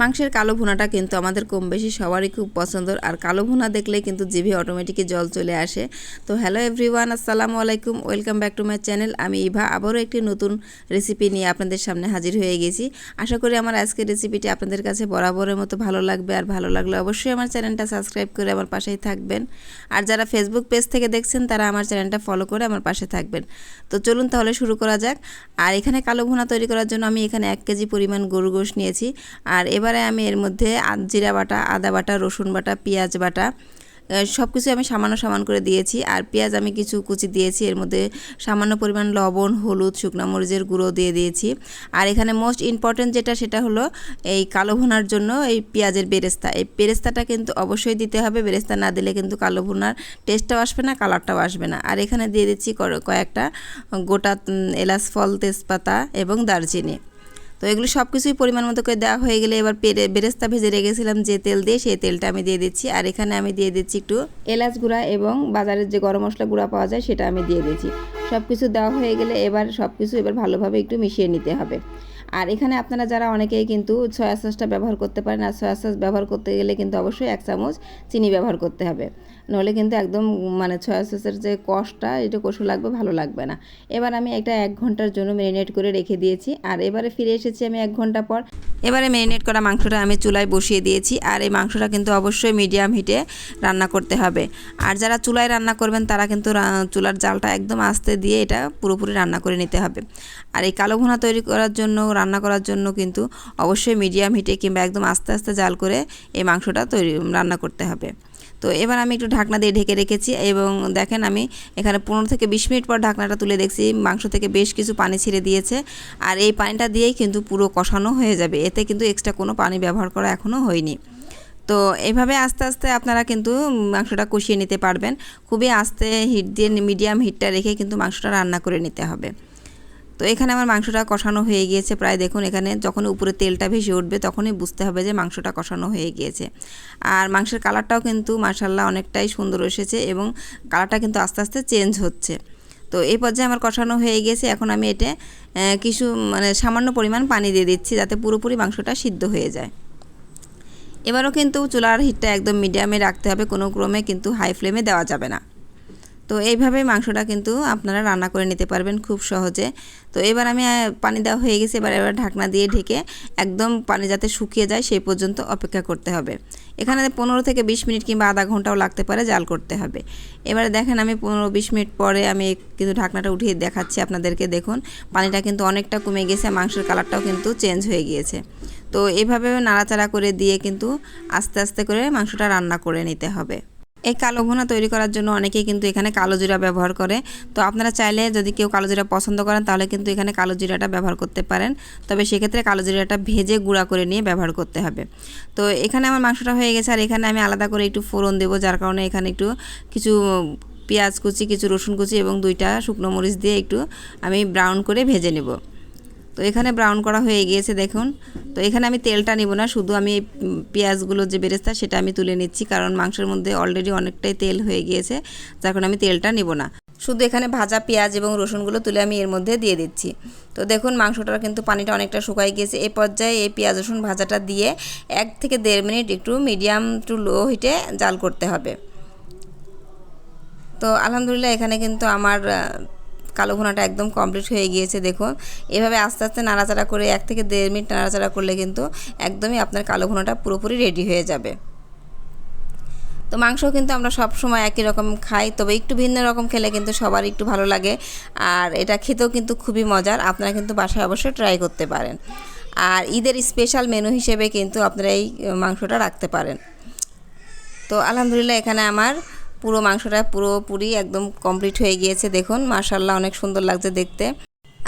মাংসের কালো ভুনাটা কিন্তু আমাদের কম বেশি সবারই খুব পছন্দর, আর কালো ভুনা দেখলে কিন্তু জিভে অটোমেটিকই জল চলে আসে। তো হ্যালো এভরিওয়ান আসসালামু আলাইকুম welcome back to my channel আমি ইভা, আবারও একটি নতুন রেসিপি নিয়ে আপনাদের সামনে হাজির হয়ে গেছি। আশা করি আমার আজকের রেসিপিটি আপনাদের কাছে বরাবরের মতো ভালো লাগবে, আর ভালো লাগলে অবশ্যই আমার চ্যানেলটা সাবস্ক্রাইব করে আমার পাশেই থাকবেন। আর যারা ফেসবুক পেজ থেকে দেখছেন, তারা আমার চ্যানেলটা ফলো করে আমার পাশে থাকবেন। তো চলুন তাহলে শুরু করা যাক। আর এখানে কালো ভুনা তৈরি করার জন্য আমি এখানে এক কেজি পরিমাণ গরু গোশ নিয়েছি। আর এবারে আমি এর মধ্যে জিরা বাটা, আদা বাটা, রসুন বাটা, পেঁয়াজ বাটা সব কিছু আমি সামান্য সামান করে দিয়েছি। আর পেঁয়াজ আমি কিছু কুচি দিয়েছি, এর মধ্যে সামান্য পরিমাণ লবণ, হলুদ, শুকনো মরিচের গুঁড়ো দিয়ে দিয়েছি। আর এখানে মোস্ট ইম্পর্ট্যান্ট যেটা, সেটা হলো এই কালো ভুনার জন্য এই পেঁয়াজের বেরেস্তা। এই বেরেস্তাটা কিন্তু অবশ্যই দিতে হবে। বেরেস্তা না দিলে কিন্তু কালো ভুনার টেস্টটাও আসবে না কালারটাও আসবে না। আর এখানে দিয়ে দিচ্ছি কয়েকটা গোটা এলাচ, ফল, তেজপাতা এবং দারচিনি। তো এগুলো সব কিছুই পরিমাণ মতো করে দেওয়া হয়ে গেলে এবার পেরে বেরেস্তা ভেজে রেখেছিলাম যে তেল দিয়ে, সেই তেলটা আমি দিয়ে দিচ্ছি। আর এখানে আমি দিয়ে দিচ্ছি একটু এলাচ গুঁড়া এবং বাজারের যে গরম মশলা গুঁড়া পাওয়া যায়, সেটা আমি দিয়ে দিচ্ছি সব কিছু দেওয়া হয়ে গেলে এবার সব কিছু এবার ভালোভাবে একটু মিশিয়ে নিতে হবে। আর এখানে আপনারা যারা অনেকেই কিন্তু সয়া সসটা ব্যবহার করতে পারেন আর সয়া সস ব্যবহার করতে গেলে কিন্তু অবশ্যই এক চামচ চিনি ব্যবহার করতে হবে। নইলে কিন্তু একদম মানে সয়া সসের যে কষটা এটা কষু লাগবে, ভালো লাগবে না। এবার আমি একটা এক ঘণ্টার জন্য ম্যারিনেট করে রেখে দিয়েছি। আর এবারে ফিরে এসেছি আমি এক ঘণ্টা পর। এবারে ম্যারিনেট করা মাংসটা আমি চুলায় বসিয়ে দিয়েছি। আর এই মাংসটা কিন্তু অবশ্যই মিডিয়াম হিটে রান্না করতে হবে। আর যারা চুলায় রান্না করবেন, তারা কিন্তু চুলার জালটা একদম আস্তে দিয়ে এটা পুরোপুরি রান্না করে নিতে হবে। আর এই কালো ভুনা তৈরি করার জন্য রান্না করার জন্য কিন্তু অবশ্যই মিডিয়াম হিটে কিংবা একদম আস্তে আস্তে জাল করে এই মাংসটা তৈরি, রান্না করতে হবে। তো এবার আমি একটু ঢাকনা দিয়ে ঢেকে রেখেছি এবং দেখেন আমি এখানে পনেরো থেকে বিশ মিনিট পর ঢাকনাটা তুলে দেখছি, মাংস থেকে বেশ কিছু পানি ছেড়ে দিয়েছে। আর এই পানিটা দিয়েই কিন্তু পুরো কষানো হয়ে যাবে। এতে কিন্তু এক্সট্রা কোনো পানি ব্যবহার করা এখনও হয়নি। তো এইভাবে আস্তে আস্তে আপনারা কিন্তু মাংসটা কষিয়ে নিতে পারবেন। খুবই আস্তে হিট দিয়ে মিডিয়াম হিটটা রেখে কিন্তু মাংসটা রান্না করে নিতে হবে। তো এখানে আমার মাংসটা কষানো হয়ে গিয়েছে। প্রায় দেখুন, এখানে যখন উপরে তেলটা ভেসে উঠবে, তখনই বুঝতে হবে যে মাংসটা কষানো হয়ে গিয়েছে। আর মাংসের কালারটাও কিন্তু মার্শাল্লাহ অনেকটাই সুন্দর এসেছে এবং কালারটা কিন্তু আস্তে আস্তে চেঞ্জ হচ্ছে। তো এই পর্যায়ে আমার কষানো হয়ে গেছে এখন আমি এটা কিছু মানে সামান্য পরিমাণ পানি দিয়ে দিচ্ছি যাতে পুরোপুরি মাংসটা সিদ্ধ হয়ে যায়। এবারও কিন্তু চুলার হিটটা একদম মিডিয়ামে রাখতে হবে, কোনো ক্রমে কিন্তু হাই ফ্লেমে দেওয়া যাবে না। তো এইভাবে মাংসটা কিন্তু আপনারা রান্না করে নিতে পারবেন খুব সহজে। তো এবার আমি পানি দেওয়া হয়ে গেছে, এবার এবার ঢাকনা দিয়ে ঢেকে একদম পানি যাতে শুকিয়ে যায় সেই পর্যন্ত অপেক্ষা করতে হবে। এখানে পনেরো থেকে বিশ মিনিট কিংবা আধা ঘন্টাও লাগতে পারে জাল করতে হবে। এবারে দেখেন আমি পনেরো বিশ মিনিট পরে আমি কিন্তু ঢাকনাটা উঠিয়ে দেখাচ্ছি আপনাদেরকে, দেখুন। পানিটা কিন্তু অনেকটা কমে গেছে, মাংসের কালারটাও কিন্তু চেঞ্জ হয়ে গিয়েছে। তো এভাবে নাড়াচাড়া করে দিয়ে কিন্তু আস্তে আস্তে করে মাংসটা রান্না করে নিতে হবে। এই কালো ভুনা তৈরি করার জন্য অনেকেই কিন্তু এখানে কালো জিরা ব্যবহার করে। তো আপনারা চাইলে যদি কেউ কালো জিরা পছন্দ করেন, তাহলে কিন্তু এখানে কালো জিরাটা ব্যবহার করতে পারেন। তবে সেক্ষেত্রে কালো জিরাটা ভেজে গুঁড়া করে নিয়ে ব্যবহার করতে হবে। তো এখানে আমার মাংসটা হয়ে গেছে, আর এখানে আমি আলাদা করে একটু ফোড়ন দেবো, যার কারণে এখানে একটু কিছু পেঁয়াজ কুচি, কিছু রসুন কুচি এবং দুইটা শুকনো মরিচ দিয়ে একটু আমি ব্রাউন করে ভেজে নেব। তো এখানে ব্রাউন করা হয়ে গিয়েছে, দেখুন। তো এখানে আমি তেলটা নিব না, শুধু আমি পেঁয়াজগুলো যে বেরেস্তা সেটা আমি তুলে নিচ্ছি, কারণ মাংসের মধ্যে অলরেডি অনেকটাই তেল হয়ে গিয়েছে, যার আমি তেলটা নিব না। শুধু এখানে ভাজা পেঁয়াজ এবং রসুনগুলো তুলে আমি এর মধ্যে দিয়ে দিচ্ছি। তো দেখুন মাংসটার কিন্তু পানিটা অনেকটা শুকাই গিয়েছে। এই পর্যায়ে এই পেঁয়াজ, রসুন ভাজাটা দিয়ে এক থেকে দেড় মিনিট একটু মিডিয়াম টু লো হিটে জাল করতে হবে। তো আলহামদুলিল্লাহ, এখানে কিন্তু আমার কালো ভুনাটা একদম কমপ্লিট হয়ে গিয়েছে, দেখুন। এভাবে আস্তে আস্তে নাড়াচাড়া করে এক থেকে দেড় মিনিট নাড়াচাড়া করলে কিন্তু একদমই আপনার কালো ভুনাটা পুরোপুরি রেডি হয়ে যাবে। তো মাংস কিন্তু আমরা সব সময় একই রকম খাই, তবে একটু ভিন্ন রকম খেলে কিন্তু সবার একটু ভালো লাগে। আর এটা খেতেও কিন্তু খুবই মজার, আপনারা কিন্তু বাসায় অবশ্যই ট্রাই করতে পারেন। আর ঈদের স্পেশাল মেনু হিসেবে কিন্তু আপনারা এই মাংসটা রাখতে পারেন। তো আলহামদুলিল্লাহ এখানে আমার পুরো মাংসটা পুরোপুরি একদম কমপ্লিট হয়ে গিয়েছে দেখুন। মার্শাল্লাহ অনেক সুন্দর লাগছে দেখতে।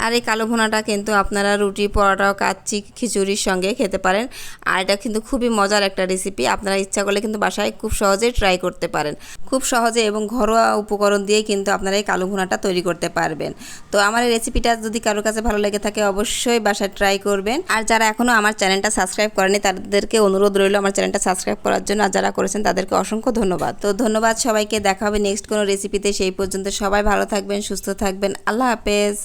আর এই কালো ভুনাটা কিন্তু আপনারা রুটি, পরোটা, কাচ্চি, খিচুড়ির সঙ্গে খেতে পারেন। আর এটা কিন্তু খুবই মজার একটা রেসিপি আপনারা ইচ্ছা করলে কিন্তু বাসায় খুব সহজেই ট্রাই করতে পারেন। খুব সহজে এবং ঘরোয়া উপকরণ দিয়ে কিন্তু আপনারা এই কালো ভুনাটা তৈরি করতে পারবেন। তো আমার এই রেসিপিটা যদি কারোর কাছে ভালো লেগে থাকে, অবশ্যই বাসায় ট্রাই করবেন। আর যারা এখনও আমার চ্যানেলটা সাবস্ক্রাইব করেনি তাদেরকে অনুরোধ রইল আমার চ্যানেলটা সাবস্ক্রাইব করার জন্য। আর যারা করেছেন, তাদেরকে অসংখ্য ধন্যবাদ। তো ধন্যবাদ সবাইকে। দেখা হবে নেক্সট কোনো রেসিপিতে সেই পর্যন্ত সবাই ভালো থাকবেন, সুস্থ থাকবেন। আল্লাহ হাফেজ।